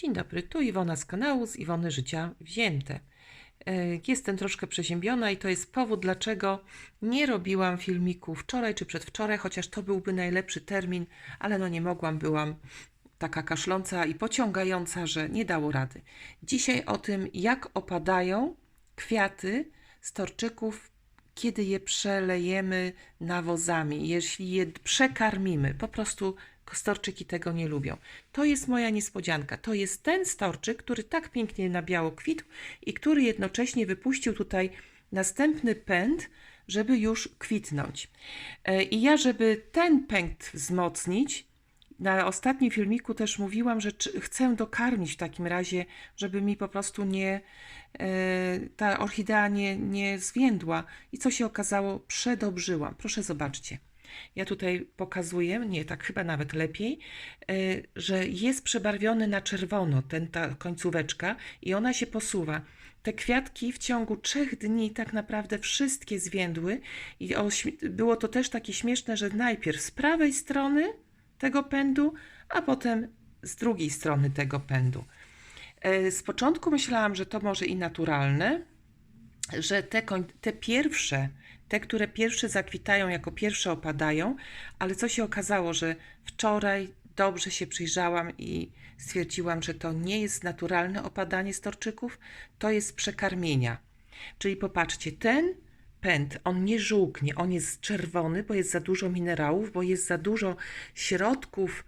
Dzień dobry, tu Iwona z kanału z Iwony Życia Wzięte. E, Jestem troszkę przeziębiona i to jest powód, dlaczego nie robiłam filmiku wczoraj czy przedwczoraj, chociaż to byłby najlepszy termin, ale no nie mogłam, byłam taka kaszląca i pociągająca, że nie dało rady. Dzisiaj o tym, jak opadają kwiaty storczyków, kiedy je przelejemy nawozami, jeśli je przekarmimy. Po prostu storczyki tego nie lubią. To jest moja niespodzianka. To jest ten storczyk, który tak pięknie na biało kwitł i który jednocześnie wypuścił tutaj następny pęd, żeby już kwitnąć. E, I ja, żeby ten pęd wzmocnić, na ostatnim filmiku też mówiłam, że chcę dokarmić w takim razie, żeby mi po prostu nie e, ta orchidea nie, nie zwiędła. I co się okazało? Przedobrzyłam. Proszę zobaczcie. Ja tutaj pokazuję, nie, tak chyba nawet lepiej, e, że jest przebarwiony na czerwono ten, ta końcóweczka i ona się posuwa. Te kwiatki w ciągu trzech dni tak naprawdę wszystkie zwiędły i było to też takie śmieszne, że najpierw z prawej strony tego pędu, a potem z drugiej strony tego pędu. E, Z początku myślałam, że to może i naturalne, że te, te pierwsze, te, które pierwsze zakwitają, jako pierwsze opadają, ale co się okazało, że wczoraj dobrze się przyjrzałam i stwierdziłam, że to nie jest naturalne opadanie storczyków, to jest przekarmienia. Czyli popatrzcie, ten pęd, on nie żółknie, on jest czerwony, bo jest za dużo minerałów, bo jest za dużo środków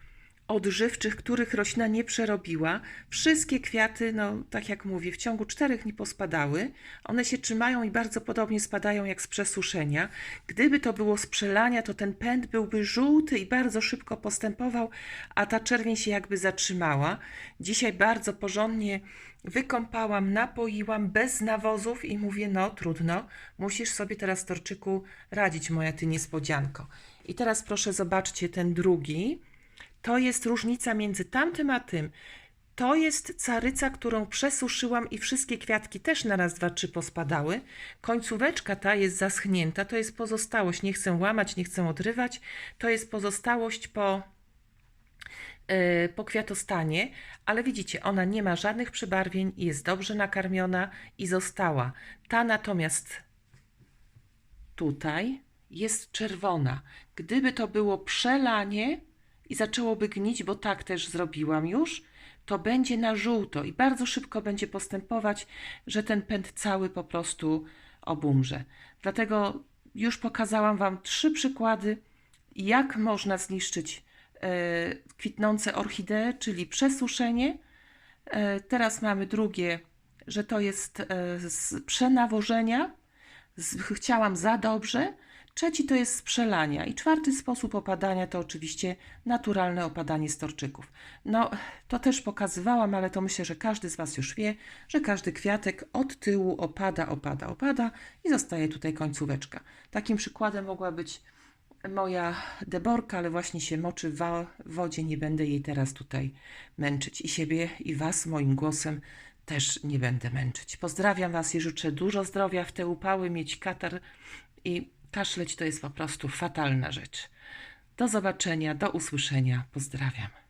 odżywczych, których roślina nie przerobiła. Wszystkie kwiaty, no tak jak mówię, w ciągu czterech dni pospadały. One się trzymają i bardzo podobnie spadają jak z przesuszenia. Gdyby to było z przelania, to ten pęd byłby żółty i bardzo szybko postępował, a ta czerwień się jakby zatrzymała. Dzisiaj bardzo porządnie wykąpałam, napoiłam bez nawozów i mówię, no trudno, musisz sobie teraz, Torczyku, radzić, moja ty niespodzianko. I teraz proszę zobaczcie ten drugi. To jest różnica między tamtym a tym. To jest caryca, którą przesuszyłam i wszystkie kwiatki też na raz, dwa, trzy pospadały. Końcóweczka ta jest zaschnięta, to jest pozostałość. Nie chcę łamać, nie chcę odrywać. To jest pozostałość po, e, po kwiatostanie, ale widzicie, ona nie ma żadnych przybarwień, jest dobrze nakarmiona i została. Ta natomiast tutaj jest czerwona. Gdyby to było przelanie i zaczęłoby gnić, bo tak też zrobiłam już, to będzie na żółto i bardzo szybko będzie postępować, że ten pęd cały po prostu obumrze. Dlatego już pokazałam Wam trzy przykłady, jak można zniszczyć e, kwitnące orchidee, czyli przesuszenie. E, teraz mamy drugie, że to jest e, z przenawożenia chciałam za dobrze. Trzeci to jest z przelania. I czwarty sposób opadania to oczywiście naturalne opadanie storczyków. No, to też pokazywałam, ale to myślę, że każdy z Was już wie, że każdy kwiatek od tyłu opada, opada, opada i zostaje tutaj końcóweczka. Takim przykładem mogła być moja deborka, ale właśnie się moczy w wodzie. Nie będę jej teraz tutaj męczyć. I siebie, i Was moim głosem też nie będę męczyć. Pozdrawiam Was i życzę dużo zdrowia w te upały, mieć katar i kaszleć to jest po prostu fatalna rzecz. Do zobaczenia, do usłyszenia. Pozdrawiam.